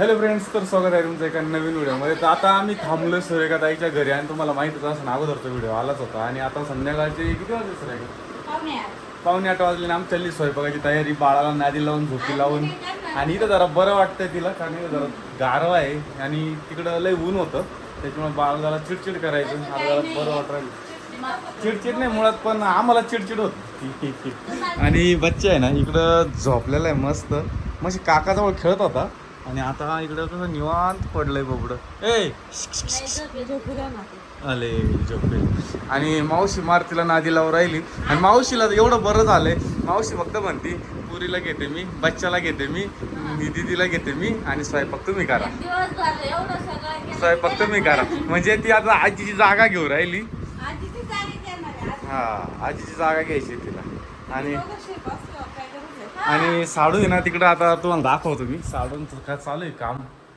Hello friends तर स्वागत आहे तुमचं एका नवीन व्हिडिओमध्ये. तर आता आम्ही थांबलो सूर्यकाताईच्या घरी आणि तुम्हाला माहितच असं अगोदरचा व्हिडिओ आलाच होता. आणि आता संध्याकाळचे किती वाजले सर पावणे आठ. वाजले आमची चालली स्वयंपाकाची तयारी बाळाला नादी लावून झोपी लावून. आणि इथं जरा बरं वाटतंय तिला कारण इथं जरा गारवा आहे. आणि तिकडं लय ऊन होतं. त्याच्यामुळे बाळ जरा चिडचिड करायचं. आता जरा बरं वाटत राहिलं चिडचिड नाही मुळात पण आम्हाला चिडचिड होत. आणि बच्चा आहे ना इकडं झोपलेला आहे मस्त. मग काकाजवळ खेळत होता. आणि आता इकडं कसं निवांत पडलंय बोबडं. ए आले झोपले. आणि मावशी मारतीला नादी लावून राहिली. आणि मावशीला एवढं बरं झालंय. मावशी फक्त म्हणती पुरीला घेते मी बच्चाला घेते मी मी दिदीला घेते मी आणि स्वयंपाक तुम्ही करा. स्वयंपाक तुम्ही करा. म्हणजे ती आता आजीची जागा घेऊ राहिली. हा आजीची जागा घ्यायची तिला. आणि आणि साडू आहे ना तिकडं आता तुम्हाला दाखवतो मी. साडून काय चालू आहे काम.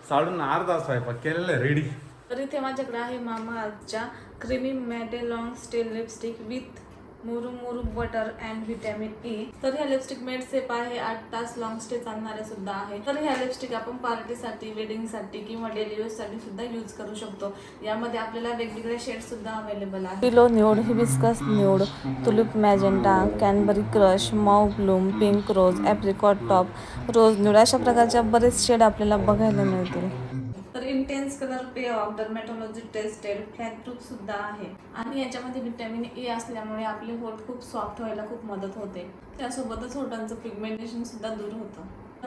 साडून अर्धा स्वयंपाक केलेला आहे रेडी तर इथे माझ्याकडे आहे मामा आजच्या creamy matte long steel lipstick with murumuru butter and vitamin E तर ह्या लिपस्टिक मेड सेप आहे आठ तास लॉंग स्टे चालणाऱ्या सुद्धा आहे. तर ह्या लिपस्टिक आपण पार्टीसाठी वेडिंगसाठी किंवा डेली यूजसाठी सुद्धा यूज करू शकतो. यामध्ये आपल्याला वेगवेगळे शेड सुद्धा अवेलेबल आहे pillow nude hibiscus nude tulip magenta cranberry crush mauve bloom pink rose apricot top rose nude अशा प्रकारच्या बरेच शेड आपल्याला बघायला मिळतील. Intense colour payoff dermatology tested flake proof सुद्धा आहे. आणि याच्यामध्ये व्हिटॅमिन ए असल्यामुळे आपले होठ खूप सॉफ्ट व्हायला खूप मदत होते. त्यासोबतच होटांचं पिगमेंटेशन सुद्धा दूर होतं.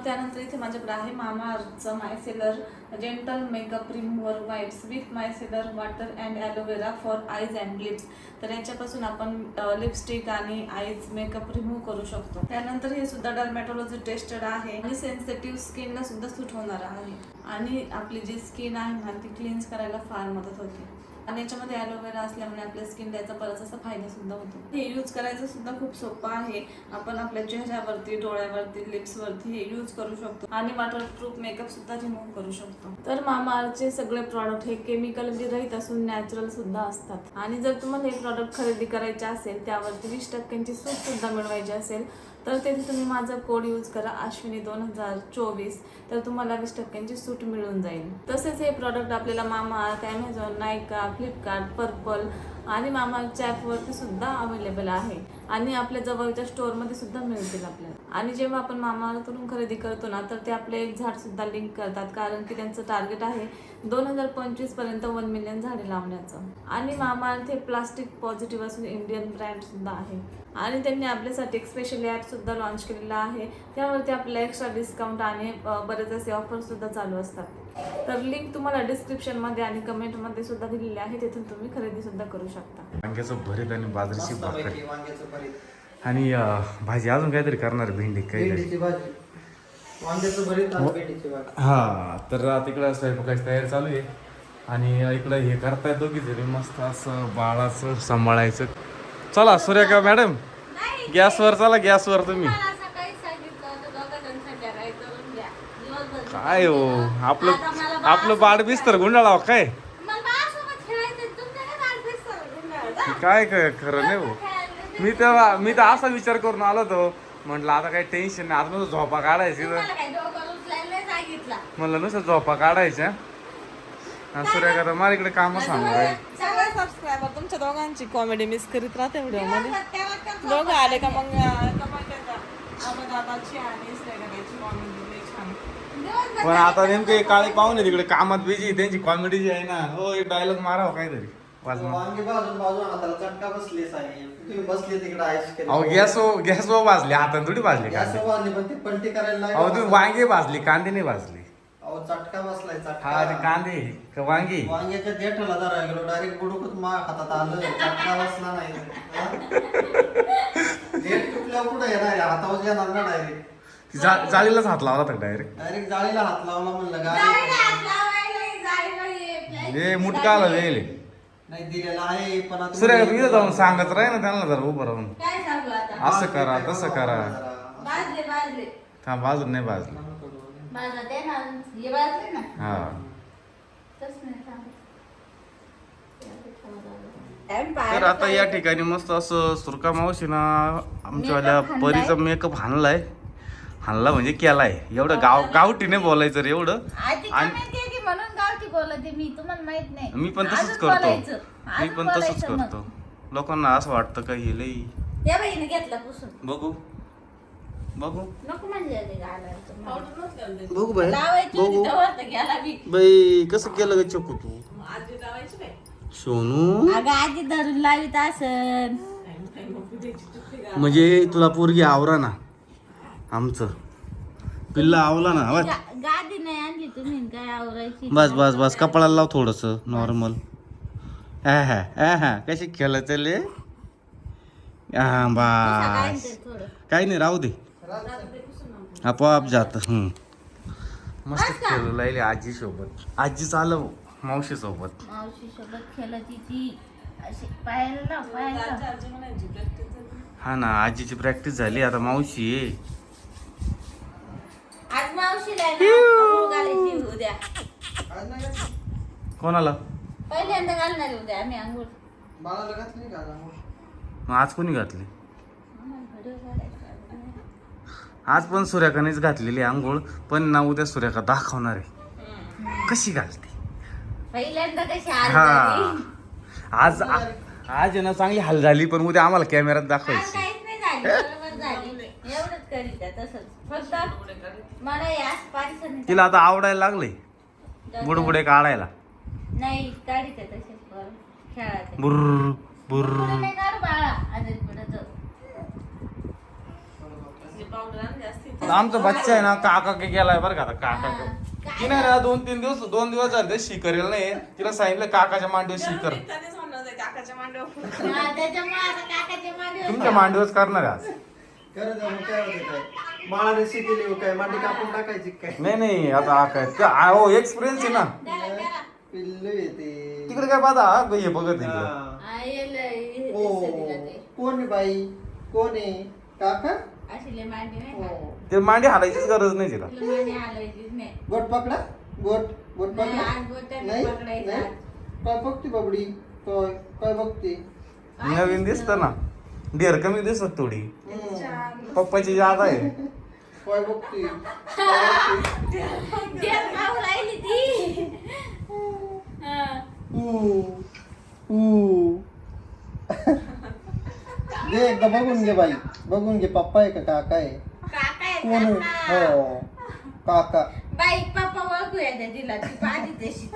त्यानंतर इथे माझ्याकडे आहे मामा अर्थचं micellar gentle makeup remover wipes with micellar water and aloe vera for eyes and lips. तर याच्यापासून आपण लिपस्टिक आणि आईज मेकअप रिमूव्ह करू शकतो. त्यानंतर हे सुद्धा डर्मॅटॉलॉजी टेस्टेड आहे. आणि सेन्सिटिव्ह स्किनला सुद्धा सूट होणार आहे. आणि आपली जी स्किन आहे ना ती क्लीन्स करायला फार मदत होते. आणि याच्यामध्ये ॲलोवेरा असल्यामुळे आपल्या स्किन त्याचा बराच असा फायदा सुद्धा होतो. हे यूज करायचं सुद्धा खूप सोपं आहे. आपण आपल्या चेहऱ्यावरती डोळ्यावरती लिप्सवरती हे यूज करू शकतो. आणि वॉटरप्रूफ मेकअप सुद्धा रिमूव्ह करू शकतो. तर मामाचे सगळे प्रॉडक्ट हे केमिकल विरहित असून नॅचरल सुद्धा असतात. आणि जर तुम्हाला हे प्रॉडक्ट खरेदी करायचे असेल त्यावरती वीस टक्क्यांची सूट सुद्धा मिळवायची असेल तर तिथे तुम्ही माझा कोड यूज करा अश्विनी दोन हजार चोवीस. तर तुम्हाला वीस टक्क्यांची सूट मिळून जाईल. तसेच हे प्रॉडक्ट आपल्याला मामा ॲमेझॉन नायका फ्लिपकार्ट पर्पल आणि मामाच्या ॲपवरती सुद्धा अवेलेबल आहे. आणि आपल्या जवळच्या स्टोअरमध्ये सुद्धा मिळतील आपल्याला. आणि जेव्हा आपण मामाकडून खरेदी करतो ना तर ते आपले एक झाड सुद्धा लिंक करतात. कारण की त्यांचं टार्गेट आहे दोन हजार पंचवीसपर्यंत वन मिलियन झाडे लावण्याचं. आणि मामा हे प्लास्टिक पॉझिटिव्ह असून इंडियन ब्रँड सुद्धा आहे. आणि त्यांनी आपल्यासाठी एक स्पेशल ॲप सुद्धा लॉन्च केलेला आहे. त्यावरती आपल्याला एक्स्ट्रा डिस्काउंट आणि बरेच असे ऑफर सुद्धा चालू असतात. तर लिंक तुम्हाला डिस्क्रिप्शनमध्ये आणि कमेंटमध्ये सुद्धा दिलेली आहे. तिथून तुम्ही खरेदी सुद्धा करू शकता. वांग्याचं भरीत आणि बाजरीची भाकर. मस्तपैकी वांग्याचं भरीत. आणि अं, भाजी अजून काहीतरी करणार भेंडी काहीतरी भेंडीची भाजी. वांग्याचं भरीत आणि भेंडीची भाजी. हा तर आता इकडं स्वयंपाकाची तयारी चालू आहे. आणि इकडं हे करताय दोघी जरी मस्त असं बाळाचं सांभाळायचं. चला सूर्यका मॅडम गॅसवर चला गॅसवर तुम्ही. काय हो? आपलं आपलं बाळ बिस्तर गुंडाळावं काय? काय काय खरं नाही हो. मी तर मी तर असा विचार करून आलो होतो. म्हटलं आता काही टेन्शन नाही. आता नुसतं झोपा काढायची तर. म्हणलं नुसतं झोपा काढायच्या. आणि सूर्यका तर मला इकडे कामं सांगू सबस्क्रायबर तुमच्या दोघांची कॉमेडी मिस करीत राहते व्हिडिओमध्ये. दोघं आले का मग आणि पण आता नेमके काळे पाहुणे तिकडे कामात बिजी त्यांची कॉमेडी जी आहे ना हो एक डायलॉग मारावं काहीतरी. वाजवा वांगी भाजून भाजून हाताला चटका बसले साहेब. तुम्ही बसले तिकडे अहो गॅस गॅस भाजली थोडी भाजली कांदे. वाजली पण ती पलटी करायला अहो तुम्ही लागली. वांगे भाजली कांदे नाही भाजली. अहो चटका बसलाय हा ते चटका कांदे का वांगी? वांग्याच्या देठाला जरा गेलो डायरेक्ट बुडूकच मा हातात आलं. चटका बसला नाही. हा? देठ तुटल्यावर कुठे येणार आहे? हातावर येणार ना डायरेक्ट जा- जाळीलाच हात लावला तर डायरेक्ट डायरेक्ट जाळीला हात लावला म्हणलं गाडी हे मुटका आला वेळ नाही दिलेला आहे पण आता सूर्य इथं जाऊन सांगत राही ना त्यांना जरा उभं राहून. काय सांगू आता? असं करा तसं करा. बाजले बाजले हा बाजून नाही बाजला. ते ना हे बाजले ना. हा. तस नाही तर आता या ठिकाणी मस्त असं सुरका मावशीना आमच्यावाल्या परीचा मेकअप हाणलाय. हाणला म्हणजे केलाय. एवढं गाव गावठीने बोलायचं रे एवढं. आधी आणि- कमेंट केली म्हणून गावठी बोलते मी तुम्हाला माहीत नाही. मी पण तसंच अजून करतो. मी अजून पण तसंच बोलायचं मग. करतो लोकांना असं वाटतं का हे लई त्या बाईने घेतला पुसून. बघू. बघू. नको द्यायची. बघू बाई. लावायची होती तेव्हा तर गेला मी बाई कसं केलं ग चकू तू? मग आजी लावायची काय सोनू? अगं आधी धरून लावित असन? म्हणजे तुला पोरगी आवरा ना. आमचं. पिल्ला आवला ना आवाज गादी नाही आणली तुम्ही न काय आवरायची? बस बस बस कपडाला लाव थोडस नॉर्मल हा हा कशी खेळ चालले हा बस. काही नाही राहू दे. आपोआप जात हम्म. मस्त? खेळू लागले आजी सोबत आजी चालव मावशी सोबत मावशी सोबत ती. अशी लाव लाव. झाली. हा ना आजीची प्रॅक्टिस झाली आता मावशी. आहे आज मावशीला आहे ना आंघोळ घालायची उद्या. आज नाही घातली? कोणाला? पहिल्यांदा घालणार आहे उद्या आम्ही आंघोळ बाळाला घातली का आंघोळ? मग आज कोणी घातली? आम्हाला व्हिडिओ काढायचा आहे. आज पण सूर्याकानेच घातलेली आंघोळ पण ना उद्या सूर्याका दाखवणार आहे. कशी घालते? पहिल्यांदा कशी आज हा. आज आज आहे ना चांगली हाल झाली पण उद्या आम्हाला कॅमेऱ्यात दाखवायची. काहीच नाही झाली बरोबर झाली. एवढंच करीत आहे तसंच. फक्त मला याच पारिसर तिला आता आवडायला लागले बुडबुडे काढायला. नाही काढीत आहे तसेच खेळायचं नाही काढू बाळा. आमचा बच्चा आहे ना काका के गेलाय बरं का आता काका हा. तिने ना दोन तीन दिवस दोन दिवस झाले ते शी करेल नाही. तिला सांगितलं काकाच्या मांडीवर शी कर निघतानाच म्हणलं होतं, काकाच्या मांडीवर. त्याच्यामुळे आता काकाच्या मांडीवर तुमच्या मांडीवरच करणार आहे आज. काय होतं काय हो काय? मांडी कापून टाकायची काय? नाही नाही आता हा काय? आ, हो एक्सपिरियन्स आहे ना. पिल्लू येते तिकडे काय पाहता हा, हे बघत इकडे. हा. ओ. कोण आहे बाई? कोण आहे? काका? अशी लय मांडी नाही का? हो. ते मांडी हालायचीच गरज नाही तिला. तिला मांडी हालायचीच नाही. बोट पकडा. बोट बोट नाही, पकडा. आज बोटाने नाही पकडायचं नाही. आज. काय बघते बाबडी? काय काय बघते? नवीन दिसत ना. डेर कमी दिसत थोडी. हम्म. पप्पाची जात आहे. काय बघते. हा. घे एकदा बघून घे बाई. बघून घे पप्पा आहे का काका आहे? कोण? आहे? हो. काका. बाई पप्पा ओळखू येते तिला. ती पाहती तशी.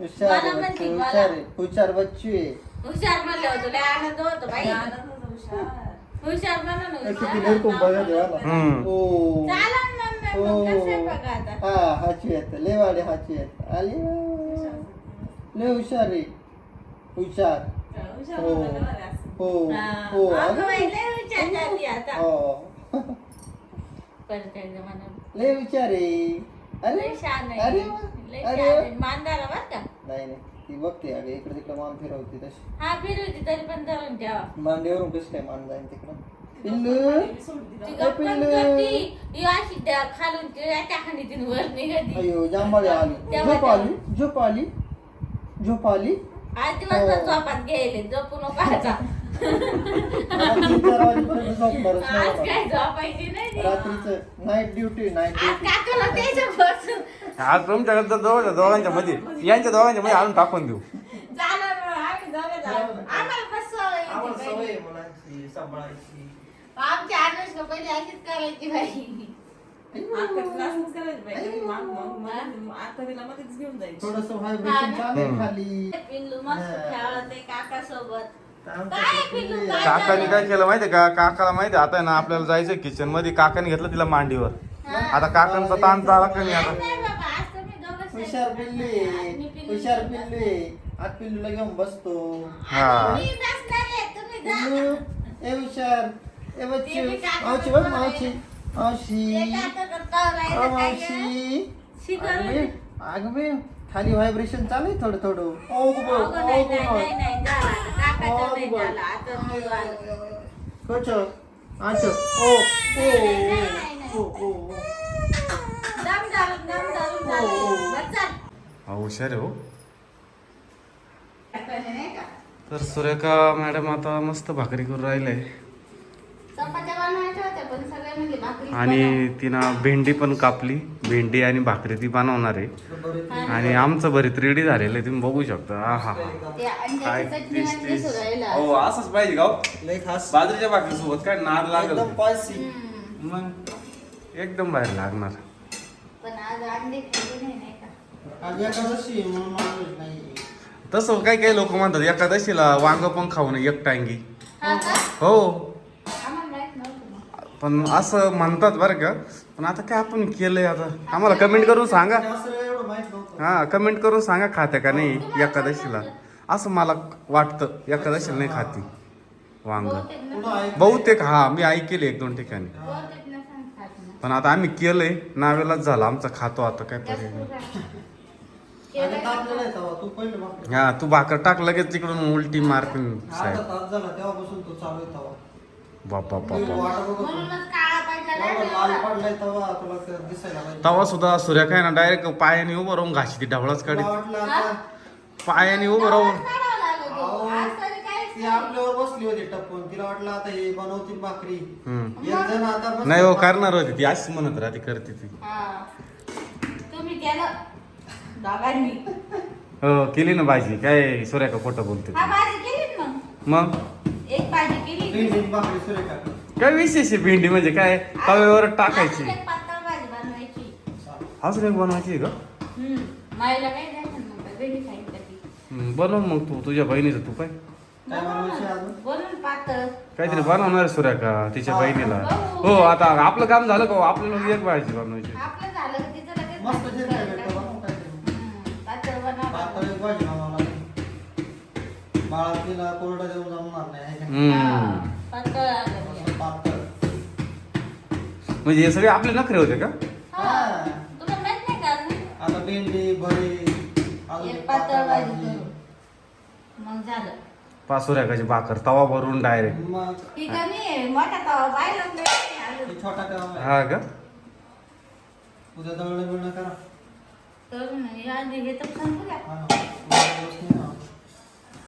हुशार मला आहे म्हणते, बच्चू, मला. हुशार आहे. हुशार बच्चू आहे. हुशार म्हणलं होतं लय आनंद होतो बाई. आनंद होतो हुशार. हुशार म्हणून किती हुशार निरखून बघा देवाला. हम्म. हो चाला ना मम्मी, हो मग कसं आहे बघा आता हा हाची येत लेवाडे हाची येत आली. वा. लय हुशार आहे. हुशार. हो. ना रे. हो. हा. हो. अगं बाई, आली. लय हुशार झाली आता. हो. परत एकदा म्हणा. लय हुशार आहे. अरे लय छान आहे. अरे लय अरे आहे. मांदारा बर का? नाही नाही. ती बघते अगं इकडे तिकडे मान फिरवते तशी. हा फिरवती तरी पण धरून ठेवा. मांडीवरून कशी काय मान जाईल तिकडं? पिल्लू. ती. करती. ही अशी त्या खालून ती त्या खाणीतून वर निघती अयो जांभळी आली. झोप आली? झोप आली? झोप आली? आज दिवसभर हो. झोपात झोपू नको आज नाही काय मला. झोपायची नाही ती. रात्रीचं नाईट ड्युटी नाईट आज ड्युटी काकाला त्याच्या बसून आज तुमच्याकडे तर दोघं दोघांच्या मध्ये यांच्या दोघांच्या मध्ये आणून टाकून देऊ जाणार मग, आम्ही दोघं जाऊ. आम्हाला पण सवय होती आम्हाला सवय पहिली. आहे मुलांची सांभाळायची आमची अनुष्का पहिली अशीच करायची बाई आता क्लासच करायचं बाई. कधी मा- मा- मा- आता तिला मध्येच घेऊन जायची थोडस व्हायब्रेशन ना? चालू आहे हम्म. खाली पिल्लू मस्त. खेळते काका सोबत काकाने काय केलं माहितीये का? काकाला माहितीये आता आहे ना आपल्याला जायचं किचनमध्ये. काकाने घेतलं तिला मांडीवर. आता काकांचा ताण चाला का नाही आता? हुशार पिल्लू हुशार पिल्लू. आज पिल्लूला घेऊन बसतो. हा. मी बसणार आहे, तुम्ही जा. पिल्लू ए हुशार ए बच्चू मावशी बघ मावशी. मावशी. अ? मावशी. अगं बे, अगं बे, खाली व्हायब्रेशन चालू आहे थोडं थोडं ओ गो, अगं, ओ नाही, गो, नाही, नाही, नाही, झालं. काकाचं ओ नाही गो. झालं. आता मी आलो. कच आच ओ ओ नाही, नाही. ओ ओ ओ दम धरून, दम धरून झालं. हो. बरं, चल. हा, हुशार आहे हो? तर सुरेखा मॅडम आता मस्त भाकरी करून राहिलंय चपात्या बनवायच्या होत्या, पण पण सगळे म्हणजे भाकरी आणि तिनं भेंडी पण कापली. भेंडी आणि भाकरी ती बनवणार आहे. आणि आमचं भरीत रेडी झालेलं आहे तुम्ही बघू शकता. हा हा ते अंड्याची चटणी म्हणजे सुरायला हो असंच पाहिजे गाव लय खास. बाजरीच्या भाकरी सोबत काय नाद लागल एकदम पायसी मग? एकदम बाहेर लागणार. पण आज अंडे खाल्ले नाही नाही का? आज एकादशी आहे म्हणून नॉनव्हेज नाही. तसं काही काही लोक म्हणतात एकादशीला वांग पण खाऊ नये एक टांगी. हा का? हो आम्हाला माहीत नव्हतं मग. पण असं म्हणतात बरं का. पण आता काय आपण केलंय आता? आम्हाला कमेंट करून सांगा. हां हा कमेंट करून सांगा खात्या का नाही एकादशीला. असं मला वाटतं एकादशीला नाही खाती. वांग. बहुतेक हा मी ऐकेले एक दोन ठिकाणी. पण आता आम्ही केलंय नावेलाच झालं आमचा खातो आता काय पर्याय नाही. तू हा तू भाकर टाक लगेच तिकडून उलटी मारतीन साहेब. बापा मी बापा वाट बघत होतो. म्हणूनच काळा पडलेला आहे एवढा लाल एवढा. पडलाय तवा तुला ते दिसायला पाहिजे तवा सुद्धा सूर्या काय ना डायरेक्ट पायाने उभं राहून घाशी ती ढवळाच काढी वाटलं आता पायाने उभं राहून आवाज काढावा लागत अहो, होतो. आज तरी काहीच ती नाही. आपल्यावर बसली होती टप्पून तिला वाटलं आता हे बनवतील भाकरी हम्म. एक जण आता बसला नाही हो. करणार होती ती अशीच म्हणत राहते करते ती हा. तुम्ही केलं दोघांनी हो केली ना भाजी काय सूर्या का खोटं बोलते हा ती. भाजी केली ना मग मग एक भाजी केली. भेंडीची भाकरी सुरेखा काय विशेष आहे भेंडी? म्हणजे काय तव्यावर टाकायची? अजून एक पातळ भाजी बनवायची. अजून एक बनवायची आहे का? हम्म. माईला काय द्यायचं नव्हतं वेगळी खायची ती. हम्म, बनव मग तू. तुझ्या बहिणीचं तू काय काय बनवायची अजून? बनवून पातळ. काहीतरी बनवणार आहे सूर्या का तिच्या हा. बहिणीला. हो. हो. आता आपलं काम झालं का हो? आपल्याला एक भाजी बनवायची आपलं झालं की तिचं लगेच मस्त भाजी जेवण करायला भेटतं बनवून काहीतरी. हम्म. पातळ बनवा. पातळ एक भाजी बनवावं लागेल. बाळा तिला कोरडं देऊन जमणार नाही. आहे का? हम्म. पातळ आलं असं पातळ म्हणजे हे सगळे आपले नखरे होते का हा. तुला माहीत नाही का अजून? आता भेंडी भरी अजून एक एक पातळ भाजी करू मग झालं पासुऱ्याकाची भाकर तवा भरून डायरेक्ट मग ही कमी आहे मोठा तवा पाहिलाच नाही अजून. हे छोटा तेव्हा आहे. हा का उद्या दळणं बिळणं करा तर नाही आधी हे तर संपू द्या हा ना. उद्या दिवस